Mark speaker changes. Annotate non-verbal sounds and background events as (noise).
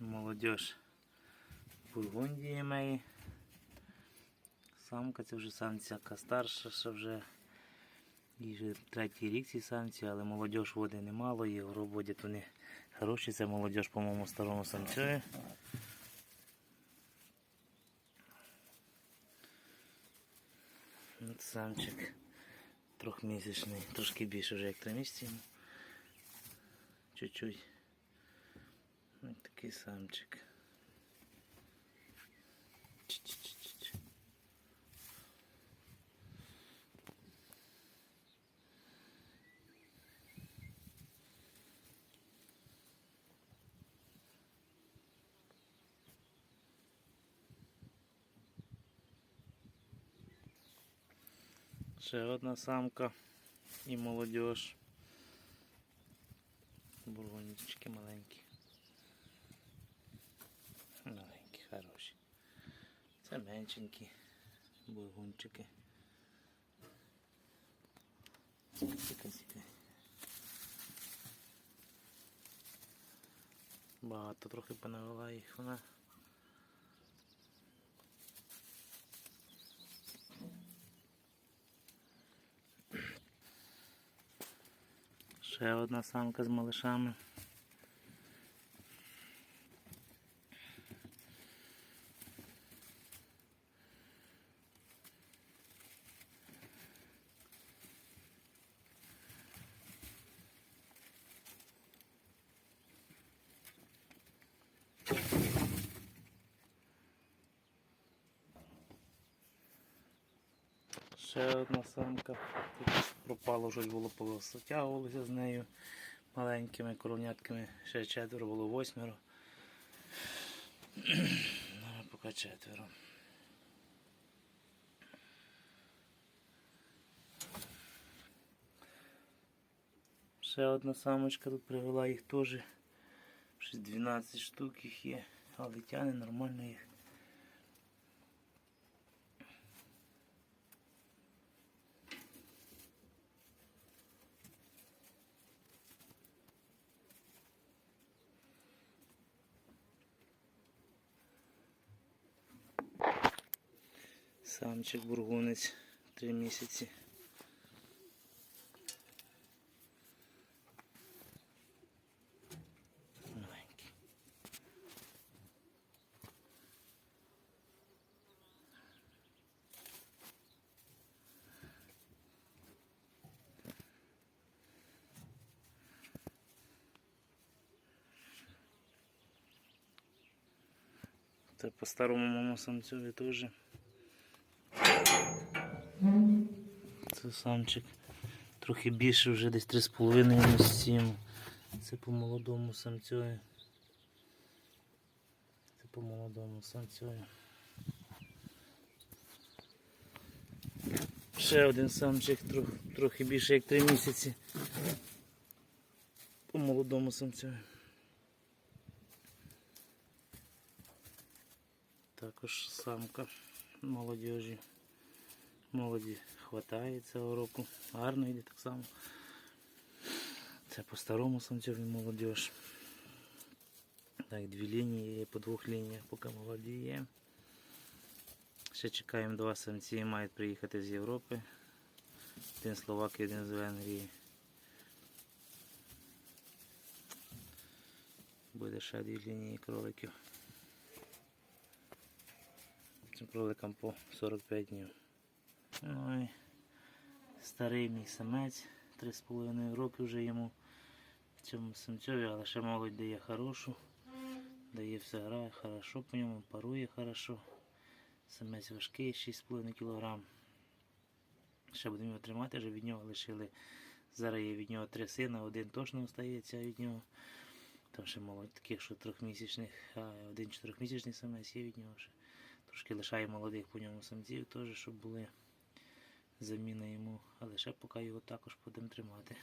Speaker 1: Молодіж Бургундії має. Самка це вже самця яка старша, що вже їй вже третій рік ці самці, але молодіж води немало, і водять вони хороші. Це молодіж, по-моєму, старому самцю. Самчик трьохмісячний, трошки більше вже як три місяці. Чуть-чуть. Ось такий самчик. Чі-чі-чі-чі. Ще одна самка і молодіж. Бургунічки маленькі. Маленькі, хороші. Це меншенькі бургунчики. Сіка. Багато трохи понавела їх вона. Ще одна самка з малишами. Ще одна самка. Тут пропало вже було повисотягувалося з нею маленькими коронятками. Ще четверо було восьмеро. (clears throat) Поки четверо. Ще одна самочка тут привела їх теж. Щось 12 штук їх є, але тяне нормально їх. Самчик бургунець три місяці. Маленький. Це по старому моєму самцеві теж. Це самчик. Трохи більше вже десь 3,5 місяці. Це по молодому самцю. Це по молодому самцю. Ще один самчик, трох, трохи більше як 3 місяці. По молодому самцю. Також самка молодіжі. Молоді хватає цього року. Гарно йде так само. Це по старому самцеві молодіж. Так, дві лінії є по двох лініях, поки молоді є. Ще чекаємо два самці, мають приїхати з Європи. Один Словак один з Венгрії. Буде ще дві лінії кроликів. Цим кроликам по 45 днів. І старий мій самець, 3,5 роки вже йому цьому самцьові, але ще молодь дає хорошу. Дає все грає хорошо по ньому, парує хорошо. Самець важкий, 6,5 кг. Ще будемо його тримати, вже від нього лишили. Зараз є від нього три сина, один точно остається від нього. Там ще молодь таких, що трьохмісячних, а один чотирьохмісячний самець є від нього ще. Трошки лишає молодих по ньому самців теж, щоб були заміни йому, але ще поки його також будемо тримати.